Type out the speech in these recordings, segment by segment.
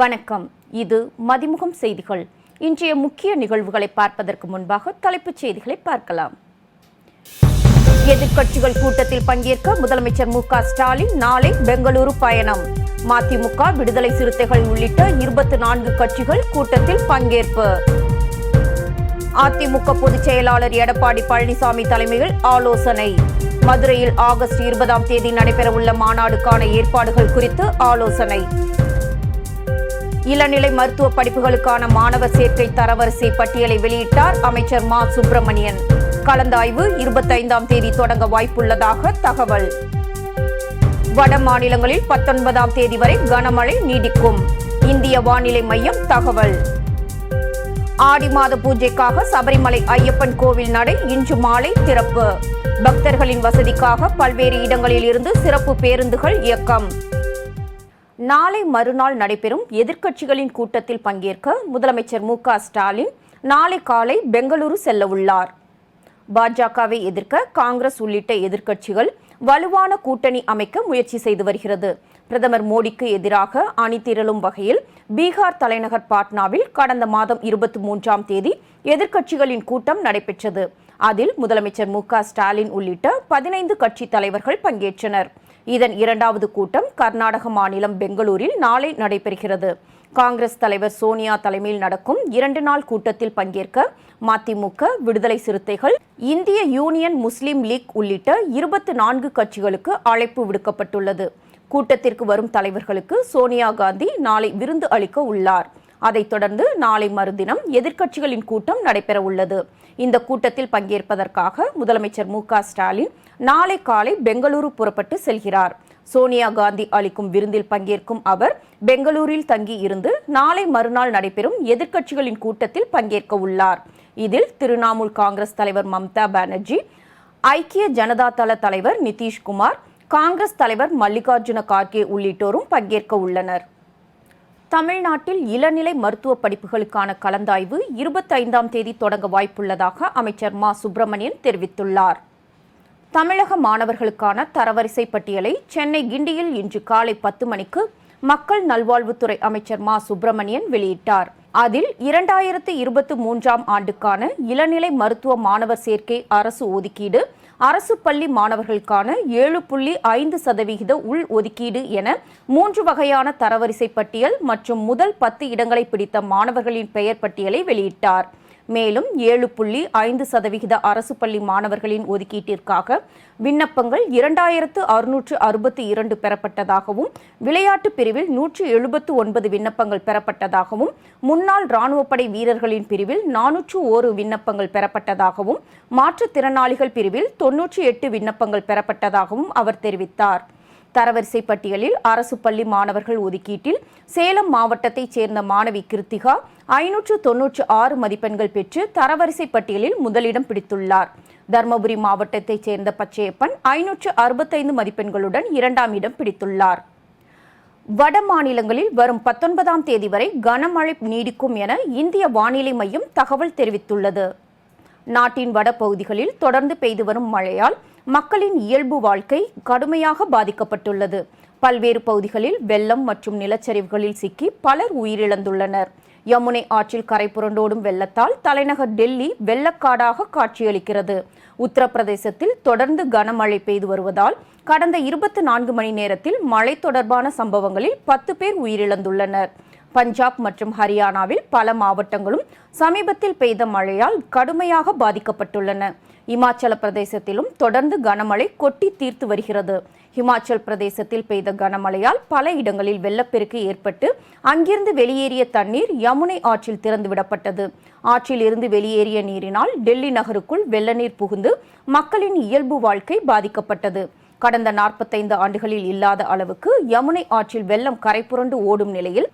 வணக்கம். இது மதிமுகம் செய்திகள். இன்றைய முக்கிய நிகழ்வுகளை பார்ப்பதற்கு முன்பாக தலைப்புச் செய்திகளை பார்க்கலாம். எதிர்க்கட்சிகள் கூட்டத்தில் பங்கேற்க முதலமைச்சர் மு க ஸ்டாலின் நாளை பெங்களூரு பயணம். மதிமுக விடுதலை சிறுத்தைகள் உள்ளிட்ட இருபத்தி நான்கு கட்சிகள் கூட்டத்தில் பங்கேற்பு. அதிமுக பொதுச் செயலாளர் எடப்பாடி பழனிசாமி தலைமையில் ஆலோசனை. மதுரையில் ஆகஸ்ட் இருபதாம் தேதி நடைபெறவுள்ள மாநாடுக்கான ஏற்பாடுகள் குறித்து ஆலோசனை. இளநிலை மருத்துவ படிப்புகளுக்கான மாணவர் சேர்க்கை தரவரிசை பட்டியலை வெளியிட்டார் அமைச்சர் மா. சுப்பிரமணியன். கலந்தாய்வு இருபத்தைந்தாம் தேதி தொடங்க வாய்ப்புள்ளதாக தகவல். வட மாநிலங்களில் பத்தொன்பதாம் தேதி வரை கனமழை நீடிக்கும். இந்திய வானிலை மையம் தகவல். ஆடி மாத பூஜைக்காக சபரிமலை ஐயப்பன் கோவில் நடை இன்று மாலை திறப்பு. பக்தர்களின் வசதிக்காக பல்வேறு இடங்களில் இருந்து சிறப்பு பேருந்துகள் இயக்கம். நாளை மறுநாள் நடைபெறும் எதிர்க்கட்சிகளின் கூட்டத்தில் பங்கேற்க முதலமைச்சர் மு ஸ்டாலின் நாளை காலை பெங்களூரு செல்ல உள்ளார். பாஜகவை எதிர்க்க காங்கிரஸ் உள்ளிட்ட எதிர்க்கட்சிகள் வலுவான கூட்டணி அமைக்க முயற்சி செய்து வருகிறது. பிரதமர் மோடிக்கு எதிராக அணிதிரளும் வகையில் பீகார் தலைநகர் பாட்னாவில் கடந்த மாதம் இருபத்தி மூன்றாம் தேதி எதிர்க்கட்சிகளின் கூட்டம் நடைபெற்றது. அதில் முதலமைச்சர் மு ஸ்டாலின் உள்ளிட்ட பதினைந்து கட்சி தலைவர்கள் பங்கேற்றனர். இதன் இரண்டாவது கூட்டம் கர்நாடக மாநிலம் பெங்களூரில் நாளை நடைபெறுகிறது. காங்கிரஸ் தலைவர் சோனியா தலைமையில் நடக்கும் இரண்டு நாள் கூட்டத்தில் பங்கேற்க மதிமுக விடுதலை சிறுத்தைகள் இந்திய யூனியன் முஸ்லீம் லீக் உள்ளிட்ட இருபத்தி நான்கு கட்சிகளுக்கு அழைப்பு விடுக்கப்பட்டுள்ளது. கூட்டத்திற்கு வரும் தலைவர்களுக்கு சோனியா காந்தி நாளை விருந்து அளிக்க உள்ளார். அதைத் தொடர்ந்து நாளை மறுதினம் எதிர்க்கட்சிகளின் கூட்டம் நடைபெற உள்ளது இந்த கூட்டத்தில் பங்கேற்பதற்காக முதலமைச்சர் மு க ஸ்டாலின் நாளை காலை பெங்களூரு புறப்பட்டு செல்கிறார். சோனியா காந்தி அளிக்கும் விருந்தில் பங்கேற்கும் அவர் பெங்களூரில் தங்கி இருந்து நாளை மறுநாள் நடைபெறும் எதிர்க்கட்சிகளின் கூட்டத்தில் பங்கேற்க உள்ளார். இதில் திரிணாமுல் காங்கிரஸ் தலைவர் மம்தா பானர்ஜி ஐக்கிய ஜனதா தள தலைவர் நிதிஷ்குமார் காங்கிரஸ் தலைவர் மல்லிகார்ஜுன கார்கே உள்ளிட்டோரும் பங்கேற்க உள்ளனர். தமிழ்நாட்டில் இளநிலை மருத்துவ படிப்புகளுக்கான கலந்தாய்வு இருபத்தைந்தாம் தேதி தொடங்க வாய்ப்புள்ளதாக அமைச்சர் மா. சுப்பிரமணியன் தெரிவித்துள்ளார். தமிழக மாணவர்களுக்கான தரவரிசை பட்டியலை சென்னை கிண்டியில் இன்று காலை பத்து மணிக்கு மக்கள் நல்வாழ்வுத்துறை அமைச்சர் மா. சுப்பிரமணியன் வெளியிட்டார். அதில் இரண்டாயிரத்து இருபத்தி மூன்றாம் ஆண்டுக்கான இளநிலை மருத்துவ மாணவர் சேர்க்கை அரசு ஒதுக்கீடு அரசு பள்ளி மாணவர்களுக்கான ஏழு புள்ளி ஐந்து சதவிகித உள் ஒதுக்கீடு என மூன்று வகையான தரவரிசை பட்டியல் மற்றும் முதல் பத்து இடங்களை பிடித்த மாணவர்களின் பெயர் பட்டியலை வெளியிட்டார். மேலும் ஏழு புள்ளி ஐந்து சதவிகித அரசு பள்ளி மாணவர்களின் ஒதுக்கீட்டிற்காக விண்ணப்பங்கள் இரண்டாயிரத்து அறுநூற்று அறுபத்தி இரண்டு பெறப்பட்டதாகவும் விளையாட்டு பிரிவில் நூற்று எழுபத்து ஒன்பது விண்ணப்பங்கள் பெறப்பட்டதாகவும் முன்னாள் இராணுவப்படை வீரர்களின் பிரிவில் நானூற்று ஓரு விண்ணப்பங்கள் பெறப்பட்டதாகவும் மாற்றுத்திறனாளிகள் பிரிவில் தொன்னூற்றி எட்டு விண்ணப்பங்கள் பெறப்பட்டதாகவும் அவர் தெரிவித்தார். தரவரிசை பட்டியலில் அரசு பள்ளி மாணவர்கள் ஒதுக்கீட்டில் சேலம் மாவட்டத்தைச் சேர்ந்த மாணவி கிருத்திகா ஐநூற்று தொன்னூற்று ஆறு மதிப்பெண்கள் பெற்று தரவரிசை பட்டியலில் முதலிடம் பிடித்துள்ளார். தருமபுரி மாவட்டத்தைச் சேர்ந்த பச்சையப்பன் ஐநூற்று அறுபத்தைந்து மதிப்பெண்களுடன் இரண்டாம் இடம் பிடித்துள்ளார். வட மாநிலங்களில் வரும் பத்தொன்பதாம் தேதி வரை கனமழை நீடிக்கும் என இந்திய வானிலை மையம் தகவல் தெரிவித்துள்ளது. நாட்டின் வட பகுதிகளில் தொடர்ந்து பெய்து வரும் மழையால் மக்களின் இயல்பு வாழ்க்கை கடுமையாக பாதிக்கப்பட்டுள்ளது. பல்வேறு பகுதிகளில் வெள்ளம் மற்றும் நிலச்சரிவுகளில் சிக்கி பலர் உயிரிழந்துள்ளனர். யமுனை ஆற்றில் கரை புரண்டோடும் வெள்ளத்தால் தலைநகர் டெல்லி வெள்ளக்காடாக காட்சியளிக்கிறது. உத்தரப்பிரதேசத்தில் தொடர்ந்து கனமழை பெய்து வருவதால் கடந்த இருபத்தி நான்கு மணி நேரத்தில் மழை தொடர்பான சம்பவங்களில் பத்து பேர் உயிரிழந்துள்ளனர். பஞ்சாப் மற்றும் ஹரியானாவில் பல மாவட்டங்களும் சமீபத்தில் பெய்த மழையால் கடுமையாக பாதிக்கப்பட்டுள்ளன. இமாச்சல பிரதேசத்திலும் தொடர்ந்து கனமழை கொட்டி தீர்த்து வருகிறது. இமாச்சல் பிரதேசத்தில் பெய்த கனமழையால் பல இடங்களில் வெள்ளப்பெருக்கு ஏற்பட்டு அங்கிருந்து வெளியேறிய தண்ணீர் யமுனை ஆற்றில் திறந்துவிடப்பட்டது. ஆற்றில் இருந்து வெளியேறிய நீரினால் டெல்லி நகருக்குள் வெள்ளநீர் புகுந்து மக்களின் இயல்பு வாழ்க்கை பாதிக்கப்பட்டது. கடந்த நாற்பத்தைந்து ஆண்டுகளில் இல்லாத அளவுக்கு யமுனை ஆற்றில் வெள்ளம் கரைபுரண்டு ஓடும் நிலையில்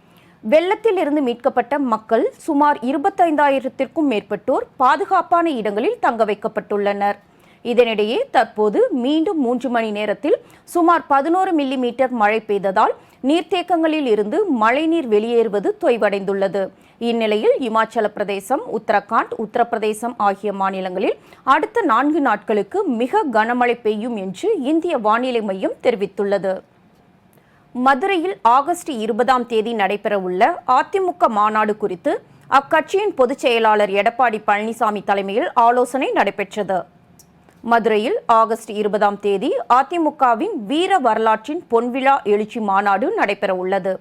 வெள்ளத்தில் இருந்து மீட்கப்பட்ட மக்கள் சுமார் இருபத்தைந்தாயிரத்திற்கும் மேற்பட்டோர் பாதுகாப்பான இடங்களில் தங்க வைக்கப்பட்டுள்ளனர். இதனிடையே தற்போது மீண்டும் மூன்று மணி நேரத்தில் சுமார் பதினோரு மில்லி மீட்டர் மழை பெய்ததால் நீர்த்தேக்கங்களில் இருந்து மழைநீர் வெளியேறுவது தொய்வடைந்துள்ளது. இந்நிலையில் இமாச்சல பிரதேசம் உத்தரகாண்ட் உத்தரப்பிரதேசம் ஆகிய மாநிலங்களில் அடுத்த நான்கு நாட்களுக்கு மிக கனமழை பெய்யும் என்று இந்திய வானிலை மையம் தெரிவித்துள்ளது. மதுரையில் ஆகஸ்ட் இருபதாம் தேதி நடைபெறவுள்ள அதிமுக மாநாடு குறித்து அக்கட்சியின் பொதுச் செயலாளர் எடப்பாடி பழனிசாமி தலைமையில் ஆலோசனை நடைபெற்றது. மதுரையில் ஆகஸ்ட் இருபதாம் தேதி அதிமுகவின் வீர வரலாற்றின் பொன்விழா எழுச்சி மாநாடு நடைபெறவுள்ளது.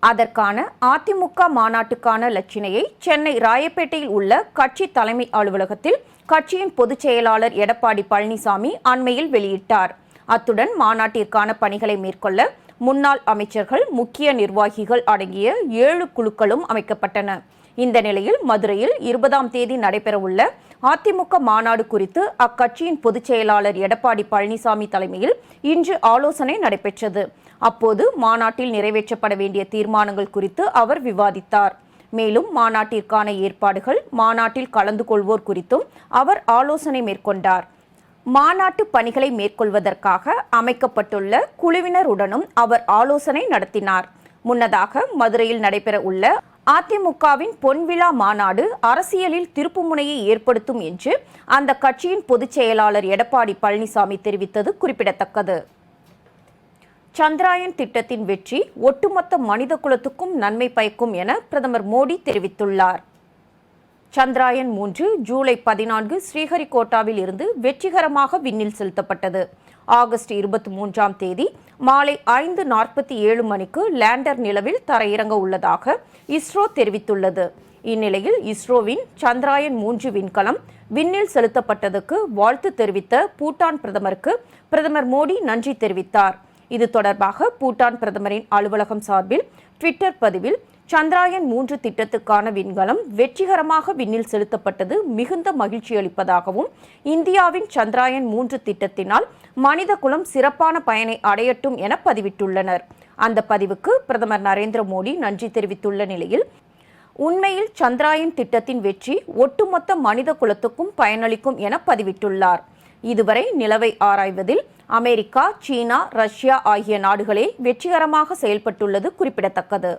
அதற்கான அதிமுக மாநாட்டுக்கான லட்சினையை சென்னை ராயப்பேட்டையில் உள்ள கட்சி தலைமை அலுவலகத்தில் கட்சியின் பொதுச் செயலாளர் எடப்பாடி பழனிசாமி அண்மையில் வெளியிட்டார். அத்துடன் மாநாட்டிற்கான பணிகளை மேற்கொள்ள முன்னாள் அமைச்சர்கள் முக்கிய நிர்வாகிகள் அடங்கிய ஏழு குழுக்களும் அமைக்கப்பட்டன. இந்த நிலையில் மதுரையில் இருபதாம் தேதி நடைபெறவுள்ள அதிமுக மாநாடு குறித்து அக்கட்சியின் பொதுச் செயலாளர் எடப்பாடி பழனிசாமி தலைமையில் இன்று ஆலோசனை நடைபெற்றது. அப்போது மாநாட்டில் நிறைவேற்றப்பட வேண்டிய தீர்மானங்கள் குறித்து அவர் விவாதித்தார். மேலும் மாநாட்டிற்கான ஏற்பாடுகள் மாநாட்டில் கலந்து கொள்வோர் குறித்தும் அவர் ஆலோசனை மேற்கொண்டார். மாநாட்டு பணிகளை மேற்கொள்வதற்காக அமைக்கப்பட்டுள்ள குழுவினருடனும் அவர் ஆலோசனை நடத்தினார். முன்னதாக மதுரையில் நடைபெற உள்ள அதிமுகவின் பொன்விழா மாநாடு அரசியலில் திருப்புமுனையை ஏற்படுத்தும் என்று அந்த கட்சியின் பொதுச் செயலாளர் எடப்பாடி பழனிசாமி தெரிவித்தது குறிப்பிடத்தக்கது. சந்திராயன் திட்டத்தின் வெற்றி ஒட்டுமொத்த மனித குலத்துக்கும் நன்மை பயக்கும் என பிரதமர் மோடி தெரிவித்துள்ளார். சந்திராயன் மூன்று ஜூலை பதினான்கு ஸ்ரீஹரிகோட்டாவில் இருந்து வெற்றிகரமாக விண்ணில் செலுத்தப்பட்டது. ஆகஸ்ட் இருபத்தி மூன்றாம் தேதி மாலை ஐந்து நாற்பத்தி ஏழு மணிக்கு லேண்டர் நிலவில் தரையிறங்க உள்ளதாக இஸ்ரோ தெரிவித்துள்ளது. இந்நிலையில் இஸ்ரோவின் சந்திராயன் மூன்று விண்கலம் விண்ணில் செலுத்தப்பட்டதுக்கு வாழ்த்து தெரிவித்த பூட்டான் பிரதமருக்கு பிரதமர் மோடி நன்றி தெரிவித்தார். இது தொடர்பாக பூட்டான் பிரதமரின் அலுவலகம் சார்பில் ட்விட்டர் பதிவில் சந்திராயன் மூன்று திட்டத்துக்கான விண்கலம் வெற்றிகரமாக விண்ணில் செலுத்தப்பட்டது மிகுந்த மகிழ்ச்சி அளிப்பதாகவும் இந்தியாவின் சந்திராயன் மூன்று திட்டத்தினால் மனித குலம் சிறப்பான பயனை அடையட்டும் என பதிவிட்டுள்ளனர். அந்த பதிவுக்கு பிரதமர் நரேந்திர மோடி நன்றி தெரிவித்துள்ள நிலையில் உண்மையில் சந்திராயன் திட்டத்தின் வெற்றி ஒட்டுமொத்த மனித குலத்துக்கும் பயனளிக்கும் என பதிவிட்டுள்ளார். இதுவரை நிலவை ஆராய்வதில் அமெரிக்கா சீனா ரஷ்யா ஆகிய நாடுகளே வெற்றிகரமாக செயல்பட்டுள்ளது குறிப்பிடத்தக்கது.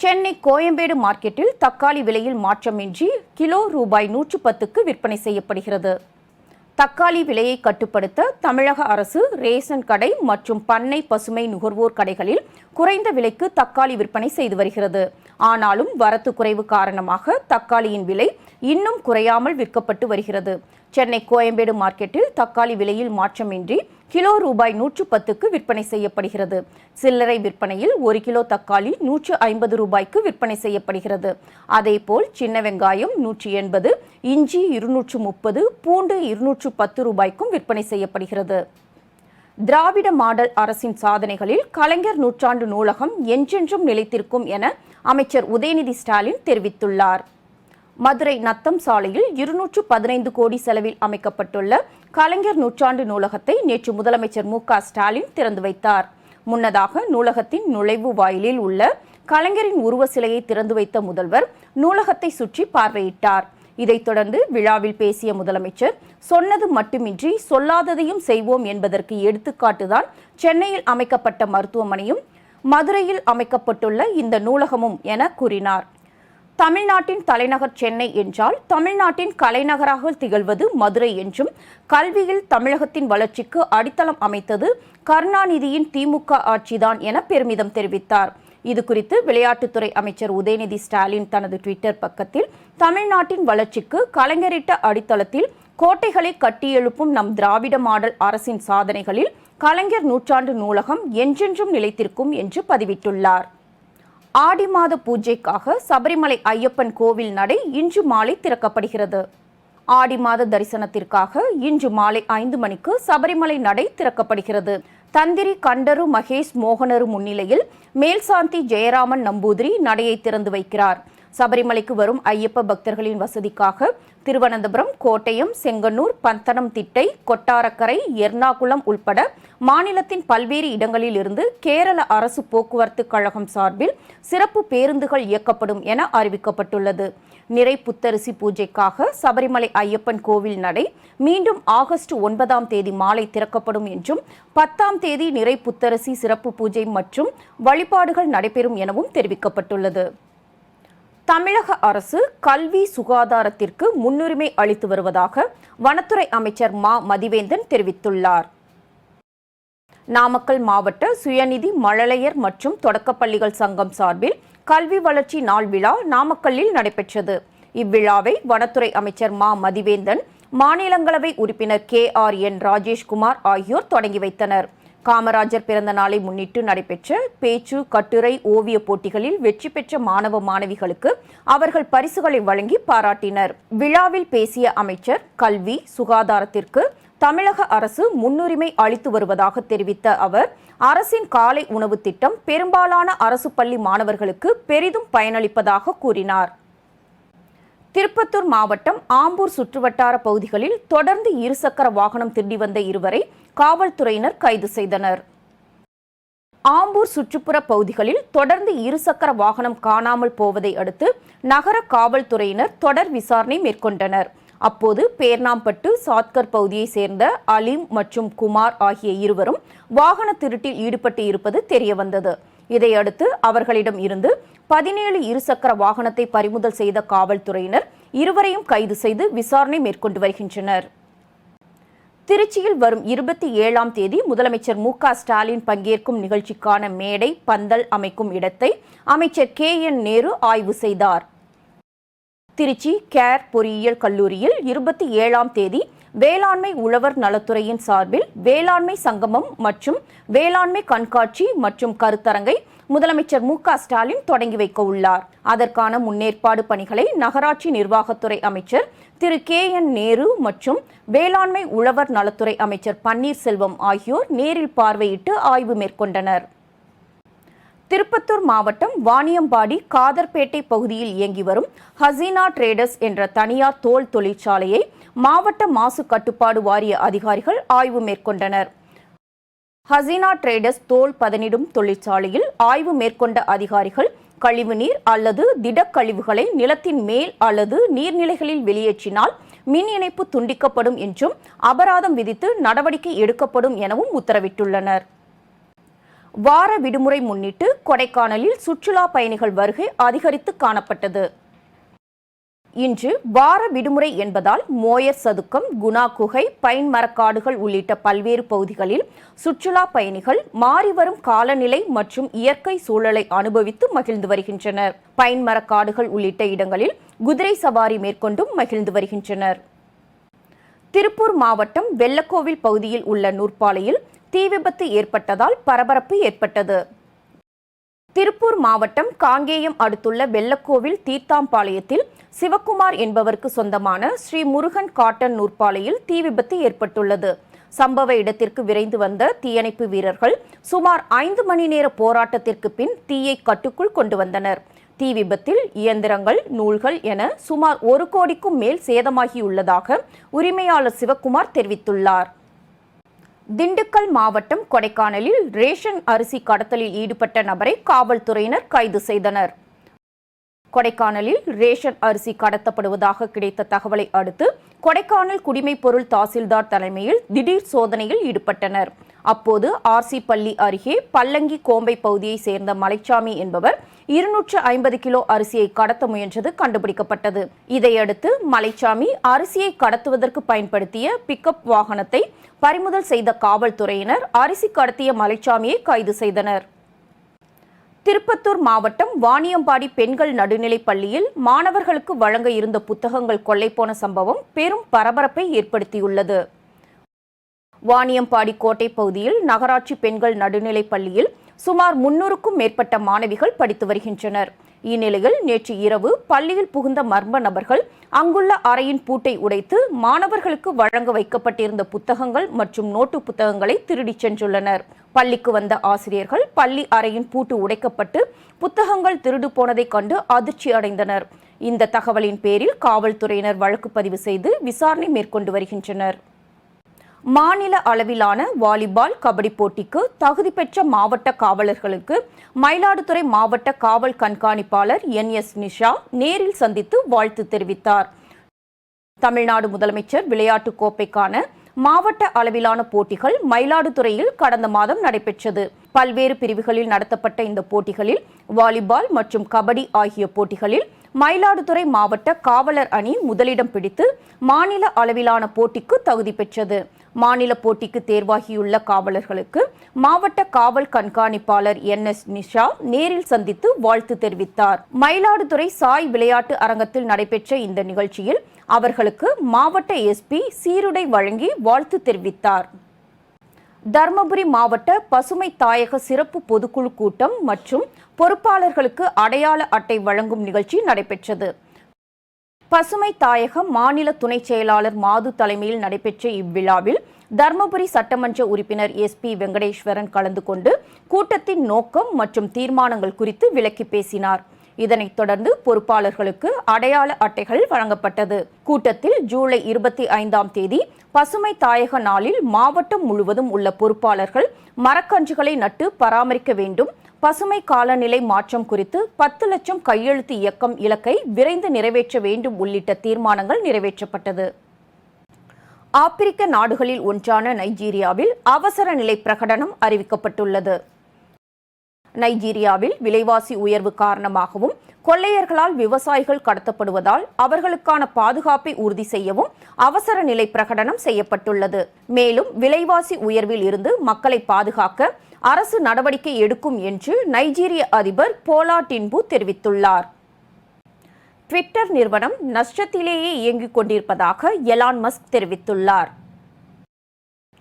சென்னை கோயம்பேடு மார்க்கெட்டில் தக்காளி விலையில் மாற்றமின்றி கிலோ ரூபாய் நூற்று பத்துக்கு விற்பனை செய்யப்படுகிறது. தக்காளி விலையை கட்டுப்படுத்த தமிழக அரசு ரேஷன் கடை மற்றும் பண்ணை பசுமை நுகர்வோர் கடைகளில் குறைந்த விலைக்கு தக்காளி விற்பனை செய்து வருகிறது. ஆனாலும் வரத்து குறைவு காரணமாக தக்காளியின் விலை இன்னும் குறையாமல் விற்கப்பட்டு வருகிறது. சென்னை கோயம்பேடு மார்க்கெட்டில் தக்காளி விலையில் மாற்றமின்றி கிலோ ரூபாய் நூற்று பத்துக்கு விற்பனை செய்யப்படுகிறது. சில்லறை விற்பனையில் ஒரு கிலோ தக்காளி நூற்று ஐம்பது ரூபாய்க்கு விற்பனை செய்யப்படுகிறது. அதேபோல் சின்ன வெங்காயம் நூற்றி எண்பது இஞ்சி இருநூற்று முப்பது பூண்டு இருநூற்று பத்து ரூபாய்க்கும் விற்பனை செய்யப்படுகிறது. திராவிட மாடல் அரசின் சாதனைகளில் கலைஞர் நூற்றாண்டு நூலகம் என்றென்றும் நிலைத்திருக்கும் என அமைச்சர் உதயநிதி ஸ்டாலின் தெரிவித்துள்ளார். மதுரை நத்தம் சாலையில் இருநூற்று பதினைந்து கோடி செலவில் அமைக்கப்பட்டுள்ள கலைஞர் நூற்றாண்டு நூலகத்தை நேற்று முதலமைச்சர் மு ஸ்டாலின் திறந்து வைத்தார். முன்னதாக நூலகத்தின் நுழைவு வாயிலில் உள்ள கலைஞரின் உருவ சிலையை திறந்து வைத்த முதல்வர் நூலகத்தை சுற்றி பார்வையிட்டார். இதைத் தொடர்ந்து விழாவில் பேசிய முதலமைச்சர் சொன்னது மட்டுமின்றி சொல்லாததையும் செய்வோம் என்பதற்கு எடுத்துக்காட்டுதான் சென்னையில் அமைக்கப்பட்ட மருத்துவமனையும் மதுரையில் அமைக்கப்பட்டுள்ள இந்த நூலகமும் என கூறினார். தமிழ்நாட்டின் தலைநகர் சென்னை என்றால் தமிழ்நாட்டின் கலைநகராக திகழ்வது மதுரை என்றும் கல்வியில் தமிழகத்தின் வளர்ச்சிக்கு அடித்தளம் அமைத்தது கருணாநிதியின் திமுக ஆட்சிதான் என பெருமிதம் தெரிவித்தார். இது குறித்து விளையாட்டுத்துறை அமைச்சர் உதயநிதி ஸ்டாலின் தனது ட்விட்டர் பக்கத்தில் தமிழ்நாட்டின் வளர்ச்சிக்கு கலைஞரிட்ட அடித்தளத்தில் கோட்டைகளை கட்டியெழுப்பும் நம் திராவிட மாடல் அரசின் சாதனைகளில் கலைஞர் நூற்றாண்டு நூலகம் என்றென்றும் நிலைத்திருக்கும் என்று பதிவிட்டுள்ளார். ஆடி மாத பூஜைக்காக சபரிமலை ஐயப்பன் கோவில் நடை இன்று மாலை திறக்கப்படுகிறது. ஆடி மாத தரிசனத்திற்காக இன்று மாலை ஐந்து மணிக்கு சபரிமலை நடை திறக்கப்படுகிறது. தந்திரி கண்டரு மகேஷ் மோகனரு முன்னிலையில் மேல்சாந்தி ஜெயராமன் நம்பூதிரி நடையை திறந்து வைக்கிறார். சபரிமலைக்கு வரும் ஐயப்ப பக்தர்களின் வசதிக்காக திருவனந்தபுரம் கோட்டயம் செங்கன்னூர் பந்தனம்திட்டை கொட்டாரக்கரை எர்ணாகுளம் உள்பட மாநிலத்தின் பல்வேறு இடங்களில் இருந்து கேரள அரசு போக்குவரத்து கழகம் சார்பில் சிறப்பு பேருந்துகள் இயக்கப்படும் என அறிவிக்கப்பட்டுள்ளது. நிறை புத்தரிசி பூஜைக்காக சபரிமலை ஐயப்பன் கோவில் நடை மீண்டும் ஆகஸ்ட் ஒன்பதாம் தேதி மாலை திறக்கப்படும் என்றும் பத்தாம் தேதி நிறை புத்தரிசி சிறப்பு பூஜை மற்றும் வழிபாடுகள் நடைபெறும் எனவும் தெரிவிக்கப்பட்டுள்ளது. தமிழக அரசு கல்வி சுகாதாரத்திற்கு முன்னுரிமை அளித்து வருவதாக வனத்துறை அமைச்சர் மா. மதிவேந்தன் தெரிவித்துள்ளார். நாமக்கல் மாவட்ட சுயநிதி மழலையர் மற்றும் தொடக்கப்பள்ளிகள் சங்கம் சார்பில் கல்வி வளர்ச்சி நாள் விழா நாமக்கல்லில் நடைபெற்றது. இவ்விழாவை வனத்துறை அமைச்சர் மா. மதிவேந்தன் மாநிலங்களவை உறுப்பினர் கே. ஆர். என். ராஜேஷ்குமார் ஆகியோர் தொடங்கி வைத்தனர். காமராஜர் பிறந்த நாளை முன்னிட்டு நடைபெற்ற பேச்சு கட்டுரை ஓவிய போட்டிகளில் வெற்றி பெற்ற மாணவ மாணவிகளுக்கு அவர்கள் பரிசுகளை வழங்கி பாராட்டினர். விழாவில் பேசிய அமைச்சர் கல்வி சுகாதாரத்திற்கு தமிழக அரசு முன்னுரிமை அளித்து வருவதாக தெரிவித்த அவர் அரசின் காலை உணவு திட்டம் பெரும்பாலான அரசு பள்ளி மாணவர்களுக்கு பெரிதும் பயனளிப்பதாக கூறினார். திருப்பத்தூர் மாவட்டம் ஆம்பூர் சுற்றுவட்டார பகுதிகளில் தொடர்ந்து இருசக்கர வாகனம் திருடி வந்த இருவரை காவல்துறையினர் கைது செய்தனர். ஆம்பூர் சுற்றுப்புற பகுதிகளில் தொடர்ந்து இருசக்கர வாகனம் காணாமல் போவதை அடுத்து நகர காவல்துறையினர் தொடர் விசாரணை மேற்கொண்டனர். அப்போது பேர்ணாம்பட்டு சாத்கர் பகுதியைச் சேர்ந்த அலீம் மற்றும் குமார் ஆகிய இருவரும் வாகன திருட்டில் ஈடுபட்டு இருப்பது தெரியவந்தது. இதையடுத்து அவர்களிடம் இருந்து பதினேழு இருசக்கர வாகனத்தை பறிமுதல் செய்த காவல்துறையினர் இருவரையும் கைது செய்து விசாரணை மேற்கொண்டு வருகின்றனர். திருச்சியில் வரும் இருபத்தி ஏழாம் தேதி முதலமைச்சர் மு ஸ்டாலின் பங்கேற்கும் நிகழ்ச்சிக்கான மேடை பந்தல் அமைக்கும் இடத்தை அமைச்சர் கே என் நேரு ஆய்வு செய்தார். திருச்சி கேர் பொறியியல் கல்லூரியில் இருபத்தி ஏழாம் தேதி வேளாண்மை உழவர் நலத்துறையின் சார்பில் வேளாண்மை சங்கமம் மற்றும் வேளாண்மை கண்காட்சி மற்றும் கருத்தரங்கை முதலமைச்சர் மு க ஸ்டாலின் தொடங்கி வைக்க உள்ளார். அதற்கான முன்னேற்பாடு பணிகளை நகராட்சி நிர்வாகத்துறை அமைச்சர் திரு கே என் நேரு மற்றும் வேளாண்மை உழவர் நலத்துறை அமைச்சர் பன்னீர்செல்வம் ஆகியோர் நேரில் பார்வையிட்டு ஆய்வு மேற்கொண்டனர். திருப்பத்தூர் மாவட்டம் வாணியம்பாடி காதர்பேட்டை பகுதியில் இயங்கி வரும் ஹசீனா ட்ரேடர்ஸ் என்ற தனியார் தோல் தொழிற்சாலையை மாவட்ட மாசு கட்டுப்பாடு வாரிய அதிகாரிகள் ஆய்வு மேற்கொண்டனர். ஹசீனா டிரேடர்ஸ் தோல் பதனிடும் தொழிற்சாலையில் ஆய்வு மேற்கொண்ட அதிகாரிகள் கழிவுநீர் அல்லது திடக்கழிவுகளை நிலத்தின் மேல் அல்லது நீர்நிலைகளில் வெளியேற்றினால் மின் இணைப்பு துண்டிக்கப்படும் என்றும் அபராதம் விதித்து நடவடிக்கை எடுக்கப்படும் எனவும் உத்தரவிட்டுள்ளனர். வார விடுமுறை முன்னிட்டு கொடைக்கானலில் சுற்றுலா பயணிகள் வருகை அதிகரித்து காணப்பட்டது. இன்று வார விடுமுறை என்பதால் மோயர் சதுக்கம் குணா குகை பைன் மரக்காடுகள் உள்ளிட்ட பல்வேறு பகுதிகளில் சுற்றுலா பயணிகள் மாறிவரும் காலநிலை மற்றும் இயற்கை சூழலை அனுபவித்து மகிழ்ந்து வருகின்றனர். பைன் மரக்காடுகள் உள்ளிட்ட இடங்களில் குதிரை சவாரி மேற்கொண்டும் மகிழ்ந்து வருகின்றனர். திருப்பூர் மாவட்டம் வெள்ளக்கோவில் பகுதியில் உள்ள நூற்பாலையில் தீ விபத்து ஏற்பட்டதால் பரபரப்பு ஏற்பட்டது. திருப்பூர் மாவட்டம் காங்கேயம் அடுத்துள்ள வெள்ளக்கோவில் தீர்த்தாம்பாளையத்தில் சிவக்குமார் என்பவருக்கு சொந்தமான ஸ்ரீ முருகன் காட்டன் நூற்பாலையில் தீ விபத்து ஏற்பட்டுள்ளது. சம்பவ இடத்திற்கு விரைந்து வந்த தீயணைப்பு வீரர்கள் சுமார் ஐந்து மணி நேர போராட்டத்திற்கு பின் தீயை கட்டுக்குள் கொண்டு வந்தனர். தீ விபத்தில் இயந்திரங்கள் நூல்கள் என சுமார் ஒரு கோடிக்கும் மேல் சேதமாகியுள்ளதாக உரிமையாளர் சிவக்குமார் தெரிவித்துள்ளார். திண்டுக்கல் மாவட்டம் கொடைக்கானலில் ரேஷன் அரிசி கடத்தலில் ஈடுபட்ட நபரை காவல்துறையினர் கைது செய்தனர். கொடைக்கானலில் ரேஷன் அரிசி கடத்தப்படுவதாக கிடைத்த தகவலை அடுத்து கொடைக்கானல் குடிமைப் பொருள் தாசில்தார் தலைமையில் திடீர் சோதனையில் ஈடுபட்டனர். அப்போது ஆர்சி பள்ளி அருகே பல்லங்கி கோம்பை பகுதியைச் சேர்ந்த மலைச்சாமி என்பவர் இருநூற்று ஐம்பது கிலோ அரிசியை கடத்த முயன்றது கண்டுபிடிக்கப்பட்டது. இதையடுத்து மலைச்சாமி அரிசியை கடத்துவதற்கு பயன்படுத்திய பிக்கப் வாகனத்தை பறிமுதல் செய்த காவல்துறையினர் அரிசி கடத்திய மலைச்சாமியை கைது செய்தனர். திருப்பத்தூர் மாவட்டம் வாணியம்பாடி பெண்கள் நடுநிலைப் பள்ளியில் மாணவர்களுக்கு வழங்க இருந்த புத்தகங்கள் கொள்ளைப்போன சம்பவம் பெரும் பரபரப்பை ஏற்படுத்தியுள்ளது. வாணியம்பாடி கோட்டை பகுதியில் நகராட்சி பெண்கள் நடுநிலைப் பள்ளியில் சுமார் முன்னூறுக்கும் மேற்பட்ட மாணவிகள் படித்து வருகின்றனர். இந்நிலையில் நேற்று இரவு பள்ளியில் புகுந்த மர்ம நபர்கள் அங்குள்ள அறையின் பூட்டை உடைத்து மாணவர்களுக்கு வழங்க வைக்கப்பட்டிருந்த புத்தகங்கள் மற்றும் நோட்டு புத்தகங்களை திருடிச் சென்றுள்ளனர். பள்ளிக்கு வந்த ஆசிரியர்கள் பள்ளி அறையின் பூட்டு உடைக்கப்பட்டு புத்தகங்கள் திருடு போனதைக் கண்டு அதிர்ச்சி அடைந்தனர். இந்த தகவலின் பேரில் காவல்துறையினர் வழக்கு பதிவு செய்து விசாரணை மேற்கொண்டு வருகின்றனர். மாநில அளவிலான வாலிபால் கபடி போட்டிக்கு தகுதி பெற்ற மாவட்ட காவலர்களுக்கு மயிலாடுதுறை மாவட்ட காவல் கண்காணிப்பாளர் என் எஸ் நிஷா நேரில் சந்தித்து வாழ்த்து தெரிவித்தார். தமிழ்நாடு முதலமைச்சர் விளையாட்டுக் கோப்பைக்கான மாவட்ட அளவிலான போட்டிகள் மயிலாடுதுறையில் கடந்த மாதம் நடைபெற்றது. பல்வேறு பிரிவுகளில் நடத்தப்பட்ட இந்த போட்டிகளில் வாலிபால் மற்றும் கபடி ஆகிய போட்டிகளில் மயிலாடுதுறை மாவட்ட காவலர் அணி முதலிடம் பிடித்து மாநில அளவிலான போட்டிக்கு தகுதி பெற்றது. மாநில போட்டிக்கு தேர்வாகியுள்ள காவலர்களுக்கு மாவட்ட காவல் கண்காணிப்பாளர் என் எஸ் நிஷா நேரில் சந்தித்து வாழ்த்து தெரிவித்தார். மயிலாடுதுறை சாய் விளையாட்டு அரங்கத்தில் நடைபெற்ற இந்த நிகழ்ச்சியில் அவர்களுக்கு மாவட்ட எஸ்பி சீருடை வழங்கி வாழ்த்து தெரிவித்தார். தருமபுரி மாவட்ட பசுமை தாயக சிறப்பு பொதுக்குழு கூட்டம் மற்றும் பொறுப்பாளர்களுக்கு அடையாள அட்டை வழங்கும் நிகழ்ச்சி நடைபெற்றது. பசுமை தாயகம் மாநில துணை செயலாளர் மாது தலைமையில் நடைபெற்ற இவ்விழாவில் தர்மபுரி சட்டமன்ற உறுப்பினர் எஸ் பி வெங்கடேஸ்வரன் கலந்து கொண்டு கூட்டத்தின் நோக்கம் மற்றும் தீர்மானங்கள் குறித்து விளக்கி பேசினார். இதனைத் தொடர்ந்து பொறுப்பாளர்களுக்கு அடையாள அட்டைகள் வழங்கப்பட்டது. கூட்டத்தில் ஜூலை இருபத்தி ஐந்தாம் தேதி பசுமை தாயக நாளில் மாவட்டம் முழுவதும் உள்ள பொறுப்பாளர்கள் மரக்கன்றுகளை நட்டு பராமரிக்க வேண்டும் பசுமை காலநிலை மாற்றம் குறித்து பத்து லட்சம் கையெழுத்து இயக்கம் இலக்கை விரைந்து நிறைவேற்ற வேண்டும் உள்ளிட்ட தீர்மானங்கள் நிறைவேற்றப்பட்டது. ஆப்பிரிக்க நாடுகளில் ஒன்றான நைஜீரியாவில் அவசர நிலை பிரகடனம் அறிவிக்கப்பட்டுள்ளது. நைஜீரியாவில் விலைவாசி உயர்வு காரணமாகவும் கொள்ளையர்களால் விவசாயிகள் கடத்தப்படுவதால் அவர்களுக்கான பாதுகாப்பை உறுதி செய்யவும் அவசர நிலை பிரகடனம் செய்யப்பட்டுள்ளது. மேலும் விலைவாசி உயர்வில் இருந்து மக்களை பாதுகாக்க அரசு நடவடிக்கை எடுக்கும் என்று நைஜீரிய அதிபர் போலா டின்பு தெரிவித்துள்ளார். ட்விட்டர் நிறுவனம் நஷ்டத்திலேயே இயங்கிக் கொண்டிருப்பதாக எலான் மஸ்க் தெரிவித்துள்ளார்.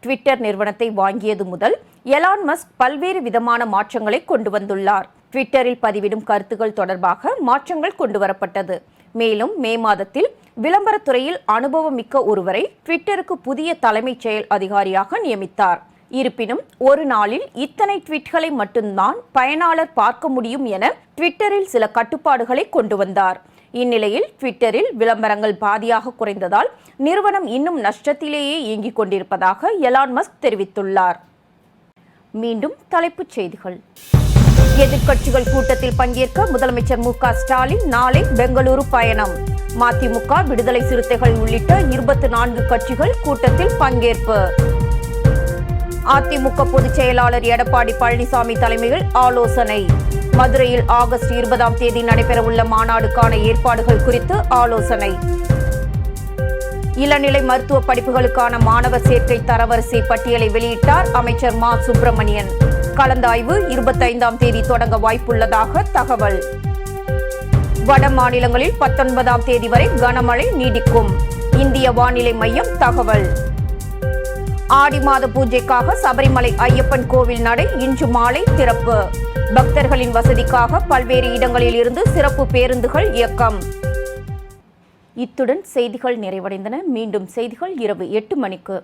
ட்விட்டர் நிறுவனத்தை வாங்கியது முதல் எலான் மஸ்க் பல்வேறு விதமான மாற்றங்களை கொண்டு வந்துள்ளார். ட்விட்டரில் பதிவிடும் கருத்துக்கள் தொடர்பாக மாற்றங்கள் கொண்டுவரப்பட்டது. மேலும் மே மாதத்தில் விளம்பரத்துறையில் அனுபவமிக்க ஒருவரை ட்விட்டருக்கு புதிய தலைமைச் செயல் அதிகாரியாக நியமித்தார். இருப்பினும் ஒரு நாளில் இத்தனை ட்வீட்களை மட்டும்தான் பயனாளர் பார்க்க முடியும் என ட்விட்டரில் சில கட்டுப்பாடுகளை கொண்டு வந்தார். இந்நிலையில் ட்விட்டரில் விளம்பரங்கள் பாதியாக குறைந்ததால் நிறுவனம் இன்னும் நஷ்டத்திலேயே இயங்கிக் கொண்டிருப்பதாக எலான் மஸ்க் தெரிவித்துள்ளார். மீண்டும் தலைப்புச் செய்திகள். எதிர்க்கட்சிகள் கூட்டத்தில் பங்கேற்க முதலமைச்சர் மு ஸ்டாலின் நாளை பெங்களூரு பயணம். மதிமுக விடுதலை சிறுத்தைகள் உள்ளிட்ட இருபத்தி நான்கு கட்சிகள் கூட்டத்தில் பங்கேற்பு. அதிமுக பொதுச் செயலாளர் எடப்பாடி பழனிசாமி தலைமையில் ஆலோசனை. மதுரையில் ஆகஸ்ட் இருபதாம் தேதி நடைபெறவுள்ள மாநாடுக்கான ஏற்பாடுகள் குறித்து ஆலோசனை. இளநிலை மருத்துவ படிப்புகளுக்கான மாணவர் சேர்க்கை தரவரிசை பட்டியலை வெளியிட்டார் அமைச்சர் மா சுப்பிரமணியன். கலந்தாய்வு இருபத்தைந்தாம் தேதி தொடங்க வாய்ப்புள்ளதாக தகவல். வட மாநிலங்களில் பத்தொன்பதாம் தேதி வரை கனமழை நீடிக்கும். இந்திய வானிலை மையம் தகவல். ஆடி மாத பூஜைக்காக சபரிமலை ஐயப்பன் கோவில் நடை இன்று மாலை திறப்பு. பக்தர்களின் வசதிக்காக பல்வேறு இடங்களில் இருந்து சிறப்பு பேருந்துகள் இயக்கம். இத்துடன் செய்திகள் நிறைவடைந்தன. மீண்டும் செய்திகள் இரவு எட்டு மணிக்கு.